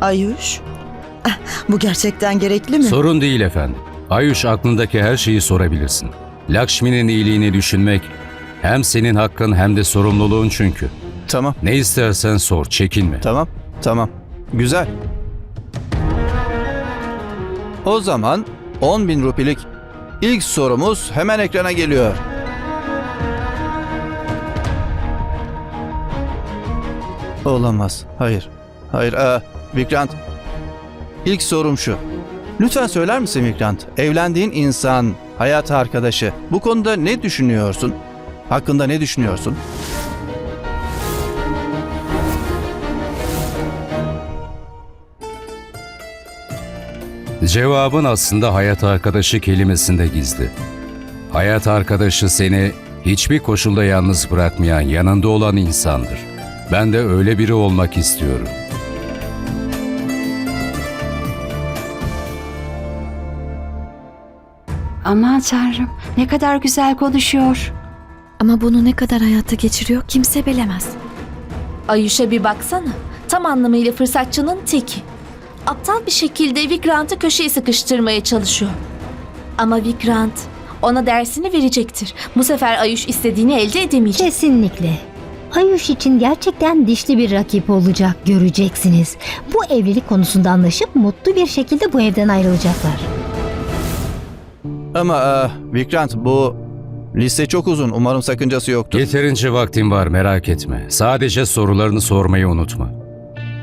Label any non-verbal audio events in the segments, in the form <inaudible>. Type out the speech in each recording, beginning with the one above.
Ayuş. <laughs> Bu gerçekten gerekli mi? Sorun değil efendim. Ayuş aklındaki her şeyi sorabilirsin. Lakshmi'nin iyiliğini düşünmek hem senin hakkın hem de sorumluluğun çünkü. Tamam, Ne istersen sor, çekinme. tamam, tamam. Güzel. O zaman 10 bin rupilik ilk sorumuz hemen ekrana geliyor. Olamaz. Hayır. Hayır. Aa, Vikrant. İlk sorum şu. Lütfen söyler misin Vikrant? Evlendiğin insan, hayat arkadaşı. Bu konuda ne düşünüyorsun? Hakkında ne düşünüyorsun? Cevabın aslında hayat arkadaşı kelimesinde gizli. Hayat arkadaşı seni hiçbir koşulda yalnız bırakmayan, yanında olan insandır. Ben de öyle biri olmak istiyorum. Aman tanrım ne kadar güzel konuşuyor. Ama bunu ne kadar hayatta geçiriyor kimse bilemez. Ayuş'a bir baksana. Tam anlamıyla fırsatçının teki. Aptal bir şekilde Vikrant'ı köşeye sıkıştırmaya çalışıyor. Ama Vikrant ona dersini verecektir. Bu sefer Ayuş istediğini elde edemeyecek. Kesinlikle. Ayuş için gerçekten dişli bir rakip olacak göreceksiniz. Bu evlilik konusunda anlaşıp mutlu bir şekilde bu evden ayrılacaklar. Ama aa, Vikrant bu liste çok uzun. Umarım sakıncası yoktur. Yeterince vaktin var merak etme. Sadece sorularını sormayı unutma.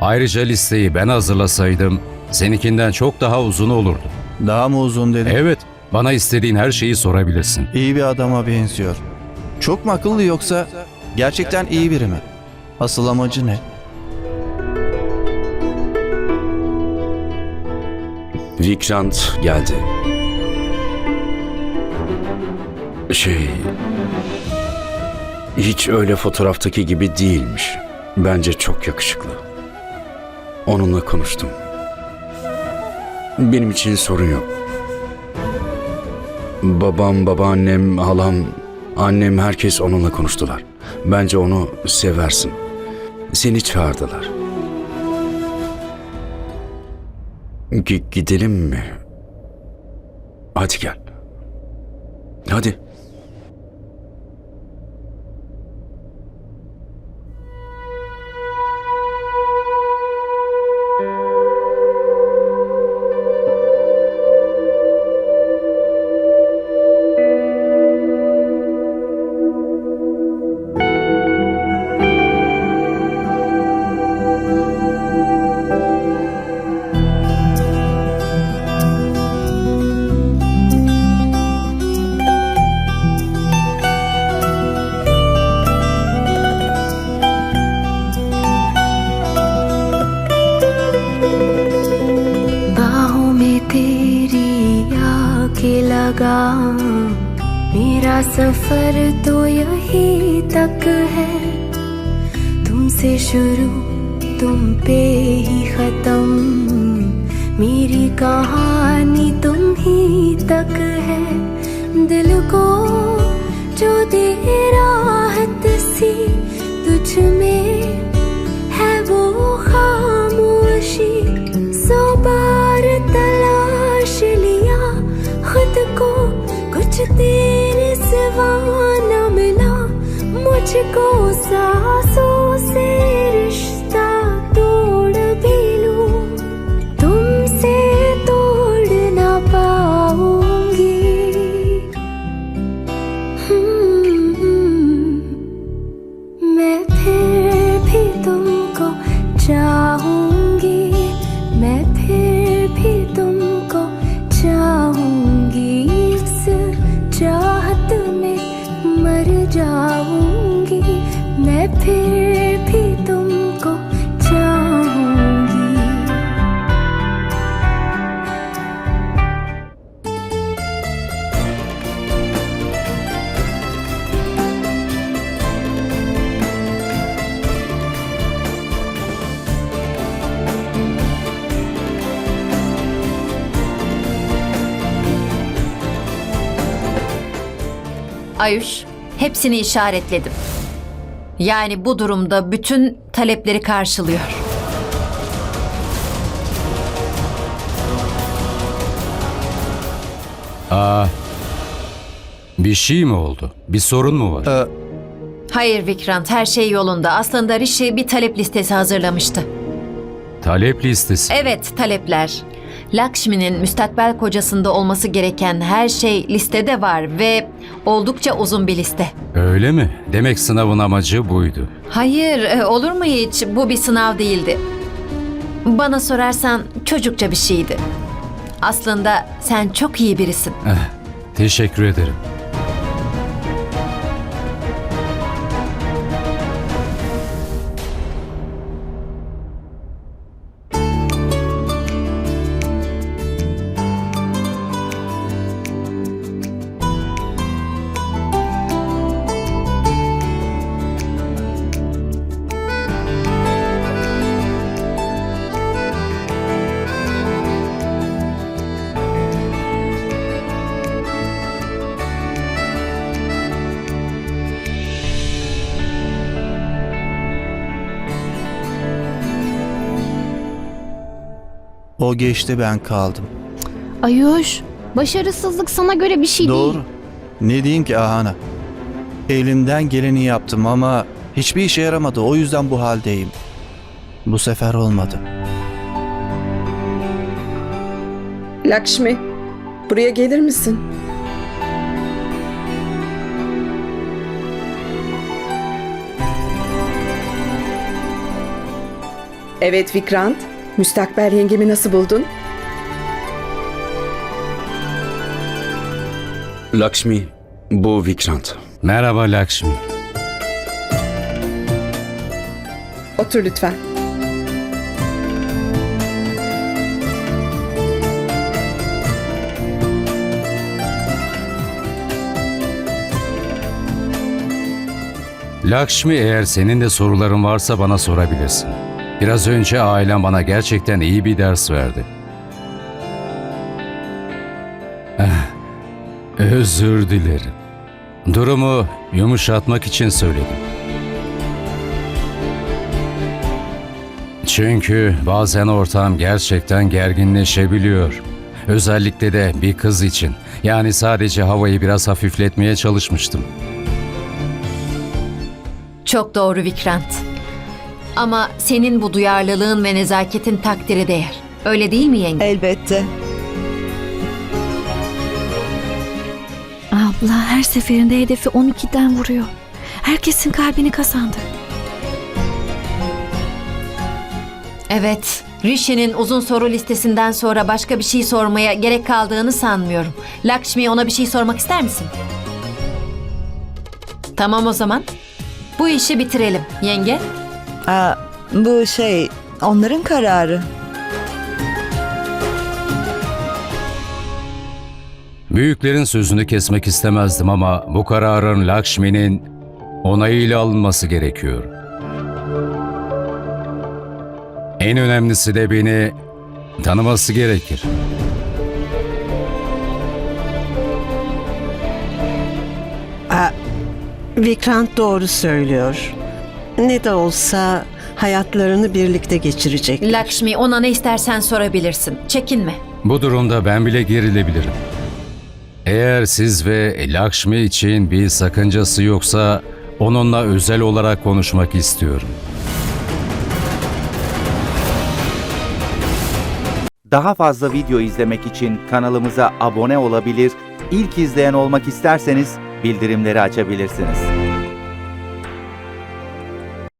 Ayrıca listeyi ben hazırlasaydım seninkinden çok daha uzun olurdu. Daha mı uzun dedin? Evet, bana istediğin her şeyi sorabilirsin. İyi bir adama benziyor. Çok mu akıllı yoksa gerçekten iyi biri mi? Asıl amacı ne? Vikrant geldi. Şey... Hiç öyle fotoğraftaki gibi değilmiş. Bence çok yakışıklı. Onunla konuştum. Benim için sorun yok. Babam, babaannem, halam, annem herkes onunla konuştular. Bence onu seversin. Seni çağırdılar. Gi- gidelim mi? Hadi gel. Hadi. लगा। मेरा सफ़र तो यही तक है। तुमसे शुरू तुम पे ही खत्म। मेरी कहानी तुम ही तक है। दिल को जो दे राहत सी तुझ में है वो मुझको सांसों Ayuş, hepsini işaretledim. Yani bu durumda bütün talepleri karşılıyor. Aa, bir şey mi oldu? Bir sorun mu var? Ee, Hayır Vikrant, her şey yolunda. Aslında Rishi bir talep listesi hazırlamıştı. Talep listesi. Evet, talepler. Lakshmi'nin müstakbel kocasında olması gereken her şey listede var ve oldukça uzun bir liste. Öyle mi? Demek sınavın amacı buydu. Hayır, e, olur mu hiç? Bu bir sınav değildi. Bana sorarsan çocukça bir şeydi. Aslında sen çok iyi birisin. Teşekkür ederim. O geçti ben kaldım. Ayuş, başarısızlık sana göre bir şey Doğru. değil. Ne diyeyim ki Ahana? Elimden geleni yaptım ama hiçbir işe yaramadı. O yüzden bu haldeyim. Bu sefer olmadı. Lakshmi, buraya gelir misin? Evet Vikrant, müstakbel yengemi nasıl buldun? Lakshmi, bu Vikrant. Merhaba Lakshmi. Otur lütfen. Lakshmi eğer senin de soruların varsa bana sorabilirsin. Biraz önce ailem bana gerçekten iyi bir ders verdi. Eh, Özür dilerim. Durumu yumuşatmak için söyledim. Çünkü bazen ortam gerçekten gerginleşebiliyor. Özellikle de bir kız için. Yani sadece havayı biraz hafifletmeye çalışmıştım. Çok doğru Vikrant. Ama senin bu duyarlılığın ve nezaketin takdiri değer. Öyle değil mi yenge? Elbette. Abla her seferinde hedefi 12'den vuruyor. Herkesin kalbini kazandı. Evet. Rishi'nin uzun soru listesinden sonra başka bir şey sormaya gerek kaldığını sanmıyorum. Lakshmi ona bir şey sormak ister misin? Tamam o zaman. Bu işi bitirelim yenge. Aa, bu şey onların kararı. Büyüklerin sözünü kesmek istemezdim ama bu kararın Lakshmi'nin onayıyla alınması gerekiyor. En önemlisi de beni tanıması gerekir. Vikrant doğru söylüyor. Ne de olsa hayatlarını birlikte geçirecek. Lakshmi ona ne istersen sorabilirsin. Çekinme. Bu durumda ben bile gerilebilirim. Eğer siz ve Lakshmi için bir sakıncası yoksa onunla özel olarak konuşmak istiyorum. Daha fazla video izlemek için kanalımıza abone olabilir, ilk izleyen olmak isterseniz bildirimleri açabilirsiniz.